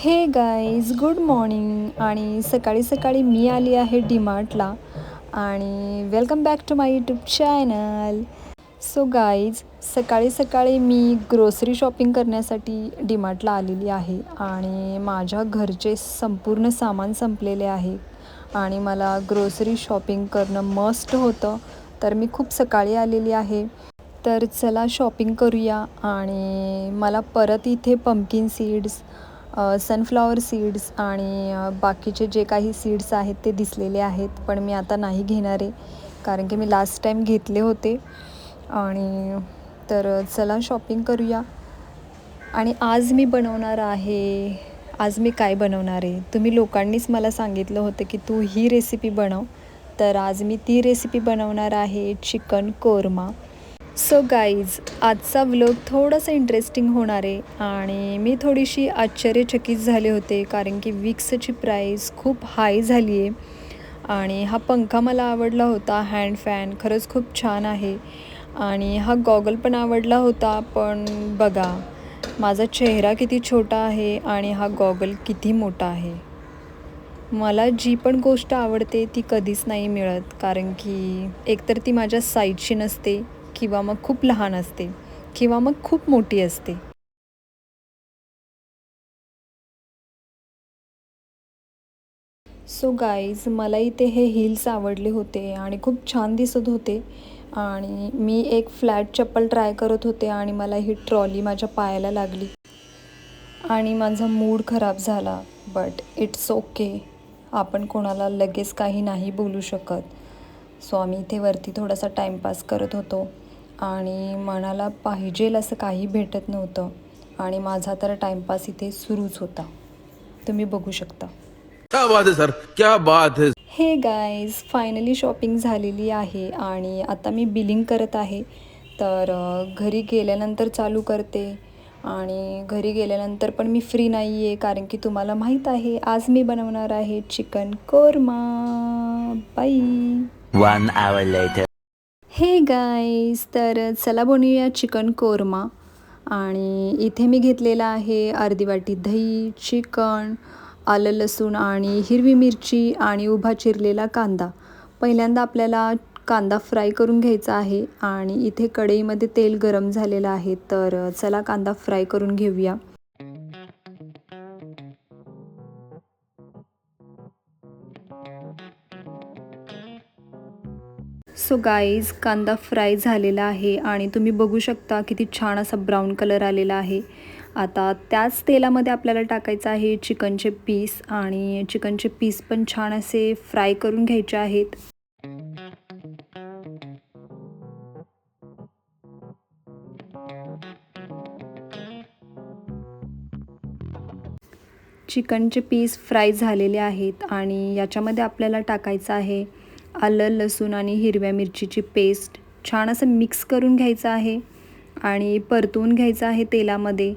हे guys good morning आणि सकाळी सकाळी मी आली आहे डीमार्टला आणि welcome back to my YouTube channel so guys सकाळी सकाळी मी ग्रोसरी शॉपिंग करण्यासाठी डीमार्टला आलेली आहे. आणि माझ्या घरचे संपूर्ण सामान संपलेले आहे. आणि मला ग्रोसरी शॉपिंग करणं मस्ट होतं. तर मी खूप सकाळी आलेली आहे. तर चला शॉपिंग करूया. आणि मला परत इथे पंपकिन सीड्स सनफ्लॉवर सीड्स आणि बाकीचे जे काही सीड्स आहेत ते दिसलेले आहेत पण मी आता नाही घेणार आहे. कारण की मी लास्ट टाईम घेतले होते. आणि तर चला शॉपिंग करूया. आणि आज मी बनवणार आहे आज मी काय बनवणार आहे? तुम्ही लोकांनीच मला सांगितलं होतं की तू ही रेसिपी बनव. तर आज मी ती रेसिपी बनवणार आहे चिकन कोरमा. सो गाईज आजचा व्लॉग थोडासा इंटरेस्टिंग होणार आहे आणि मी थोडीशी आश्चर्यचकित झाले होते कारण की विक्सची प्राईस खूप हाय झाली आहे. आणि हा पंखा मला आवडला होता हँड फॅन खरंच खूप छान आहे. आणि हा गॉगल पण आवडला होता पण बघा माझा चेहरा किती छोटा आहे आणि हा गॉगल किती मोठा आहे. मला जी पण गोष्ट आवडते ती कधीच नाही मिळत कारण की एकतर ती माझ्या साईजची नसते. किंवा मग खूप लहान असते किंवा मग खूप मोठी असते. सो गाईज मला इथे हे हिल्स आवडले होते आणि खूप छान दिसत होते. आणि मी एक फ्लॅट चप्पल ट्राय करत होते आणि मला ही ट्रॉली माझ्या पायाला लागली. आणि माझा मूड खराब झाला बट इट्स ओके आपण कोणाला लगेच काही नाही बोलू शकत. सो आम्ही इथे वरती थोडासा टाईमपास करत होतो. आणि मनाला पाहिजेल असं काही भेटत नव्हतं. आणि माझा तर टाईमपास इथे सुरूच होता. तुम्ही बघू शकता. क्या बात है सर? क्या बात है? हे गाईज फायनली शॉपिंग झालेली आहे आणि आता मी बिलिंग करत आहे. तर घरी गेल्यानंतर चालू करते. आणि घरी गेल्यानंतर पण मी फ्री नाही आहे कारण की तुम्हाला माहीत आहे आज मी बनवणार आहे चिकन कोरमा बाई One hour later. Hey guys तर चला बनवूया चिकन कोरमा आणि इथे मी घेतलेला आहे अर्धी वाटी दही चिकन आलं लसूण आणि हिरवी मिरची आणि उभा चिरलेला कांदा. पहिल्यांदा आपल्याला कांदा फ्राय करून घ्यायचा आहे आणि इथे कढईमध्ये तेल गरम झालेलं आहे तर चला कांदा फ्राय करून घेऊया. सो गाईज कांदा फ्राय झालेला आहे आणि तुम्ही बघू शकता किती छान असा ब्राऊन कलर आलेला आहे. आता त्याच तेलामध्ये आपल्याला टाकायचं आहे चिकनचे पीस आणि चिकनचे पीस पण छान असे फ्राय करून घ्यायचे आहेत. चिकनचे पीस फ्राय झालेले आहेत आणि याच्यामध्ये आपल्याला टाकायचं आहे आलं लसूण आणि हिरव्या मिरचीची पेस्ट छान असं मिक्स करून घ्यायचं आहे आणि परतवून घ्यायचं आहे तेलामध्ये.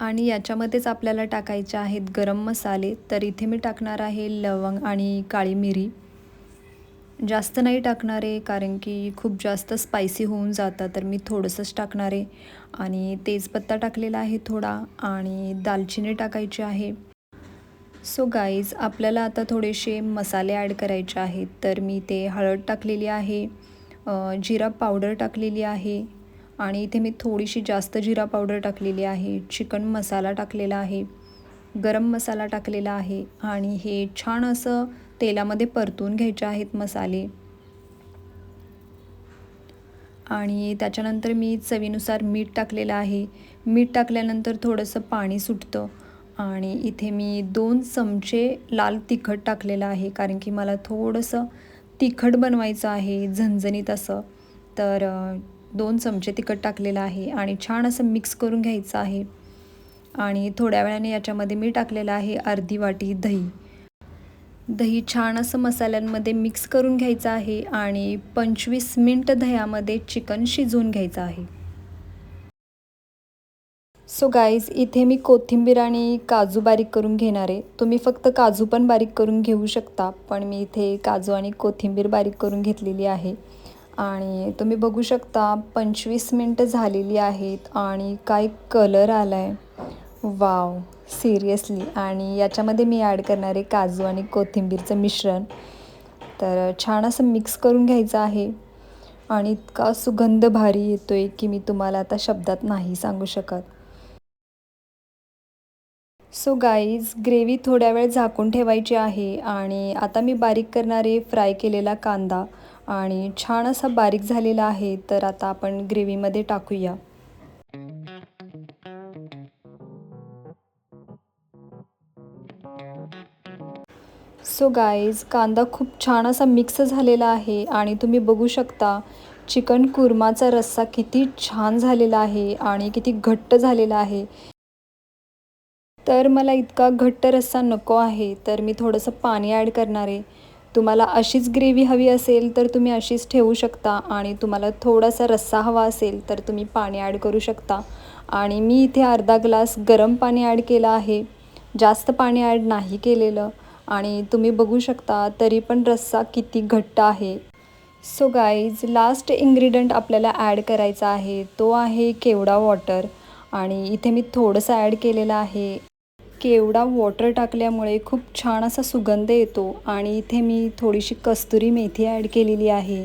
आणि याच्यामध्येच आपल्याला टाकायचे आहेत गरम मसाले. तर इथे मी टाकणार आहे लवंग आणि काळी मिरी. जास्त नाही टाकणार आहे कारण की खूप जास्त स्पायसी होऊन जातं तर मी थोडंसंच टाकणार आहे. आणि तेजपत्ता टाकलेला आहे थोडा आणि दालचिनी टाकायची आहे. सो गाईज आपल्याला आता थोडेसे मसाले ॲड करायचे आहेत. तर मी ते हळद टाकलेली आहे जिरा पावडर टाकलेली आहे आणि इथे मी थोडीशी जास्त जिरा पावडर टाकलेली आहे. चिकन मसाला टाकलेला आहे गरम मसाला टाकलेला आहे आणि हे छान असं तेलामध्ये परतून घ्यायचे आहेत मसाले. आणि त्याच्यानंतर मी चवीनुसार मीठ टाकलेलं आहे. मीठ टाकल्यानंतर थोडंसं पाणी सुटतं. आणि इथे मी दोन चमचे लाल तिखट टाकलेलं आहे कारण की मला थोडंसं तिखट बनवायचं आहे झणझणीत असं. तर दोन चमचे तिखट टाकलेलं आहे आणि छान असं मिक्स करून घ्यायचं आहे. आणि थोड्या वेळाने याच्यामध्ये मी टाकलेलं आहे अर्धी वाटी दही. दही छान असं मसाल्यांमध्ये मिक्स करून घ्यायचं आहे आणि पंचवीस मिनटं दह्यामध्ये चिकन शिजवून घ्यायचं आहे. सो गाईज इथे मी कोथिंबीर आणि काजू बारीक करून घेणार आहे. तुम्ही फक्त काजू पण बारीक करून घेऊ शकता पण मी इथे काजू आणि कोथिंबीर बारीक करून घेतलेली आहे. आणि तुम्ही बघू शकता पंचवीस मिनटं झालेली आहेत आणि काय कलर आला आहे वाव सिरियसली आणि याच्यामध्ये मी ॲड करणार आहे काजू आणि कोथिंबीरचं मिश्रण. तर छान असं मिक्स करून घ्यायचं आहे. आणि इतका सुगंध भारी येतो आहे की मी तुम्हाला आता शब्दात नाही सांगू शकत. सो गाईज ग्रेव्ही थोड्या वेळ झाकून ठेवायची आहे आणि आता मी बारीक करणारे फ्राय केलेला कांदा आणि छान असा बारीक झालेला आहे तर आता आपण ग्रेव्हीमध्ये टाकूया. सो गाईज कांदा खूप छान असा मिक्स झालेला आहे आणि तुम्ही बघू शकता चिकन कुर्माचा रस्सा किती छान झालेला आहे आणि किती घट्ट झालेला आहे. तर मला इतका घट्ट रस्सा नको आहे तर मी थोडंसं पाणी ॲड करणार आहे. तुम्हाला अशीच ग्रेव्ही हवी असेल तर तुम्ही अशीच ठेवू शकता आणि तुम्हाला थोडासा रस्सा हवा असेल तर तुम्ही पाणी ॲड करू शकता. आणि मी इथे अर्धा ग्लास गरम पाणी ॲड केलं आहे. जास्त पाणी ॲड नाही केलेलं आणि तुम्ही बघू शकता तरी पण रस्सा किती घट्ट आहे. सो गाईज लास्ट इन्ग्रेडियंट आपल्याला ॲड करायचा आहे तो आहे केवडा वॉटर. आणि इथे मी थोडंसं ॲड केलेलं आहे. केवडा वॉटर टाकल्यामुळे खूप छान असा सुगंध येतो आणि इथे मी थोडीशी कस्तुरी मेथी ॲड केलेली आहे.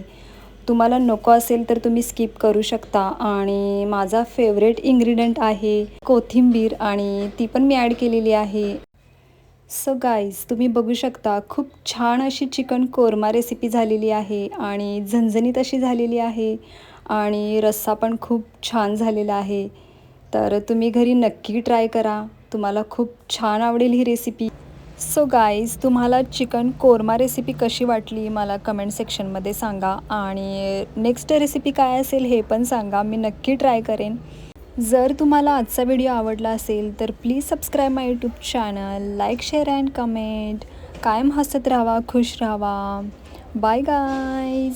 तुम्हाला नको असेल तर तुम्ही स्किप करू शकता आणि माझा फेवरेट इन्ग्रेडियंट आहे कोथिंबीर आणि ती पण मी ॲड केलेली आहे. सो गाईज तुम्ही बघू शकता खूप छान अशी चिकन कोरमा रेसिपी झालेली आहे आणि झणझणीत अशी झालेली आहे आणि रस्सा पण खूप छान झालेला आहे. तर तुम्ही घरी नक्की ट्राय करा. तुम्हाला खूप छान आवडेल ही रेसिपी सो गाईज तुम्हाला चिकन कोरमा रेसिपी कशी वाटली मला कमेंट सेक्शनमध्ये सांगा. आणि नेक्स्ट रेसिपी काय असेल हे पण सांगा. मी नक्की ट्राय करेन. जर तुम्हाला आजचा व्हिडिओ आवडला असेल तर please subscribe my YouTube channel like share and comment कायम हसत राहावा खुश राहावा बाय गाईज